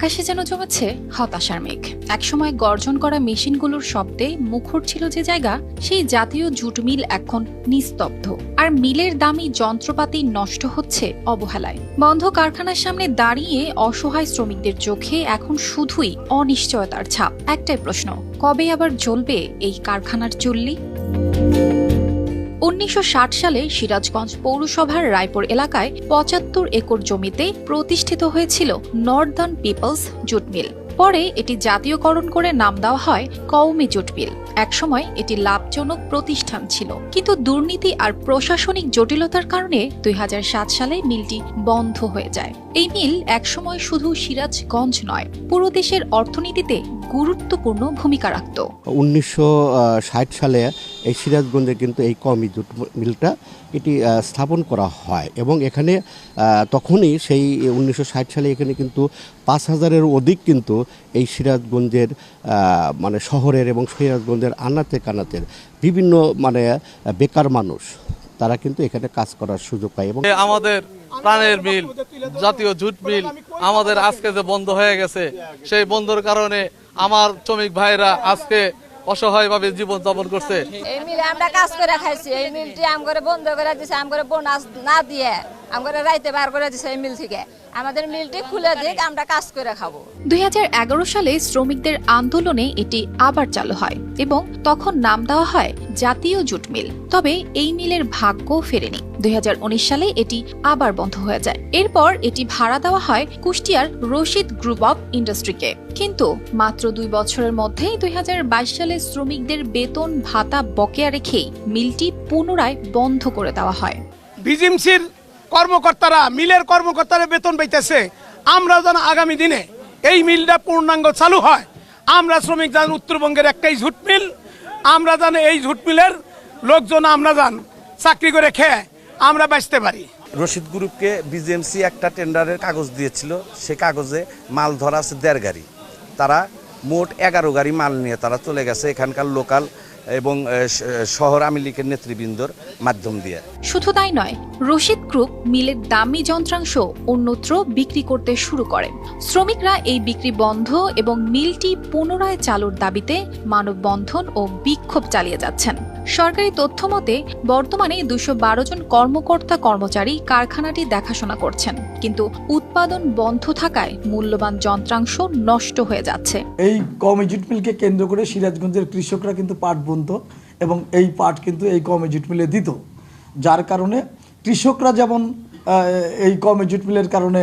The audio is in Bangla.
আকাশে যেন জমেছে হতাশার মেঘ। একসময় গর্জন করা মেশিনগুলোর শব্দে মুখর ছিল যে জায়গা, সেই জাতীয় জুট মিল এখন নিস্তব্ধ। আর মিলের দামি যন্ত্রপাতি নষ্ট হচ্ছে অবহেলায়। বন্ধ কারখানার সামনে দাঁড়িয়ে অসহায় শ্রমিকদের চোখে এখন শুধুই অনিশ্চয়তার ছাপ। একটাই প্রশ্ন, কবে আবার জ্বলবে এই কারখানার চুল্লি? উনিশশো ষাট সালে সিরাজগঞ্জ পৌরসভার রায়পুর এলাকায় পঁচাত্তর একর জমিতে প্রতিষ্ঠিত হয়েছিল নর্দার্ন পিপলস জুট মিল। পরে এটি জাতীয়করণ করে নাম দেওয়া হয় কওমি জুট মিল। একসময় এটি লাভজনক প্রতিষ্ঠান ছিল। কিন্তু দুর্নীতি আর প্রশাসনিক জটিলতার কারণে দুই হাজার সাত সালে মিলটি বন্ধ হয়ে যায়। এই মিল একসময় শুধু সিরাজগঞ্জ নয়, পুরো দেশের অর্থনীতিতে গুরুত্বপূর্ণ ভূমিকা রাখত। উনিশশো ষাট সালে এই সিরাজগঞ্জে কিন্তু এই কমি জুট মিলটা এটি স্থাপন করা হয় এবং এখানে তখনই সেই উনিশশো ষাট সালে এখানে কিন্তু পাঁচ হাজারের অধিক কিন্তু এই সিরাজগঞ্জের মানে শহরের এবং সিরাজগঞ্জের আনাতে কানাতের বিভিন্ন মানে বেকার মানুষ তারা কিন্তু এখানে কাজ করার সুযোগ পায় এবং আমাদের প্রাণের মিল জাতীয় জুট মিল আমাদের আজকে যে বন্ধ হয়ে গেছে সেই বন্ধর কারণে আমার শ্রমিক ভাইরা আজকে অসহায়ভাবে জীবন যাপন করছে। এই মিলে আমরা কাজ করে খাইছি, এই মিলটি আম করে বন্ধ করে দিছে, আম করে বোনাস না দিয়ে। আম করে রাইতে বার করে দিছে এই মিল থেকে। আমাদের মিলটি খুলে দিক আমরা কাজ করে খাব। দুই সালে শ্রমিকদের আন্দোলনে এটি আবার চালু হয় এবং তখন নাম দেওয়া হয় জাতীয় জুট মিল। তবে এই মিলের ভাগ্য ফেরেনি। দুই হাজার উনিশ সালে এটি আবার বন্ধ হয়ে যায়। এরপর এটি ভাড়া দেওয়া হয় কুষ্টিয়ার রশিদ গ্রুপ অফ ইন্ডাস্ট্রিকে। কিন্তু মাত্র দুই বছরের মধ্যেই দুই হাজার বাইশ সালে শ্রমিকদের বেতন ভাতা বকেয়া রেখেই মিলটি পুনরায় বন্ধ করে দেওয়া হয়। বিজিএমসির কর্মকর্তারা, মিলের কর্মকর্তারা বেতন পাইতেছে। আমরা যেন আগামী দিনে এই মিলটা পূর্ণাঙ্গ চালু হয়। আমরা শ্রমিক যান, উত্তরবঙ্গের একটাই ঝুট মিল। আমরা যেন এই ঝুট মিলের লোকজন আমরা যান, চাকরি করে খেয়ে আমরা বাঁচতে পারি। রশিদ গ্রুপকে বিজিএমসি একটা টেন্ডারের কাগজ দিয়েছিল। সে কাগজে মাল ধরা আছে দেড় গাড়ি। তারা মোট এগারো গাড়ি মাল নিয়ে তারা চলে গেছে। এখানকার লোকাল এবং শহর আওয়ামী লীগের নেতৃবৃন্দর মাধ্যম দিয়ে। শুধু তাই নয়, রশিদ গ্রুপ মিলের দামি যন্ত্রাংশ অন্যত্র বিক্রি করতে শুরু করেন। শ্রমিকরা এই বিক্রি বন্ধ এবং মিলটি পুনরায় চালুর দাবিতে মানববন্ধন ও বিক্ষোভ চালিয়ে যাচ্ছেন। সরকারি তথ্য মতে, বর্তমানে দুশো বারো জন কর্মকর্তা কর্মচারী কারখানাটি দেখাশোনা করছেন। কিন্তু উৎপাদন বন্ধ থাকায় মূল্যবান যন্ত্রাংশ নষ্ট হয়ে যাচ্ছে। এই কমে জুট মিলকে কেন্দ্র করে সিরাজগঞ্জের কৃষকরা কিন্তু পাট বুনত এবং এই পাট কিন্তু এই কমে জুট মিলে দিত। যার কারণে কৃষকরা যেমন এই কমে জুট মিলের কারণে